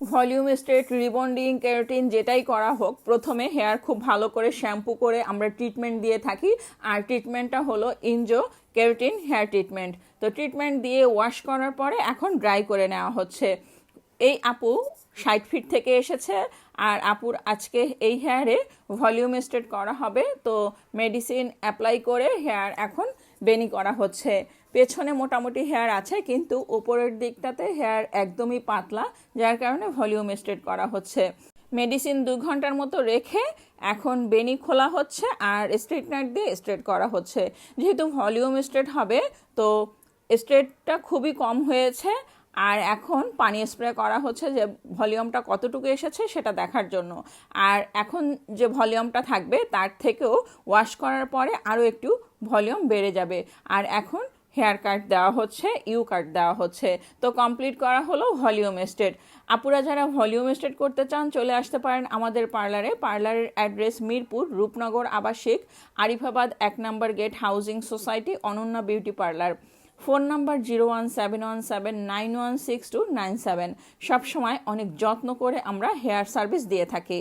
Volume straight rebonding, keratin যেটাই করা হোক, প্রথমে হেয়ার খুব ভালো করে শ্যাম্পু করে আমরা ট্রিটমেন্ট দিয়ে থাকি। আর ট্রিটমেন্টটা হলো ইনজো কেরাটিন হেয়ার ট্রিটমেন্ট। তো ট্রিটমেন্ট দিয়ে ওয়াশ করার পরে এখন ড্রাই করে নেওয়া হচ্ছে। এই আপু ষাট ফিট থেকে এসেছে। আর আপুর আজকে এই হেয়ারে ভলিউম স্ট্রেট করা হবে। তো মেডিসিন অ্যাপ্লাই করে হেয়ার এখন বেনি করা হচ্ছে। পেছনে মোটামুটি হেয়ার আছে, কিন্তু উপরের দিকটাতে হেয়ার একদমই পাতলা, যার কারণে ভলিউম স্ট্রেট করা হচ্ছে। মেডিসিন দু ঘণ্টার মতো রেখে এখন বেনি খোলা হচ্ছে আর স্ট্রেটনার দিয়ে স্ট্রেট করা হচ্ছে। যেহেতু ভলিউম স্ট্রেট হবে, তো স্ট্রেটটা খুবই কম হয়েছে আর এখন পানি স্প্রে করা হচ্ছে যে ভলিউমটা কতটুকু এসেছে সেটা দেখার জন্য। আর এখন যে ভলিউমটা থাকবে তার থেকেও ওয়াশ করার পরে আরও একটু ভলিউম বেড়ে যাবে। আর এখন হেয়ার কাট দেওয়া হচ্ছে, ইউ কাট দেওয়া হচ্ছে। তো কমপ্লিট করা হলো ভলিউম স্টেট। আপুরা যারা ভলিউম স্টেট করতে চান চলে আসতে পারেন আমাদের পার্লারে। পার্লারের অ্যাড্রেস মিরপুর, রূপনগর আবাসিক, আরিফাবাদ এক নম্বর gate housing society, Ananya beauty parlour. Phone number zero one seven one seven nine one six two nine seven. সবসময় অনেক যত্ন করে আমরা হেয়ার সার্ভিস দিয়ে থাকি।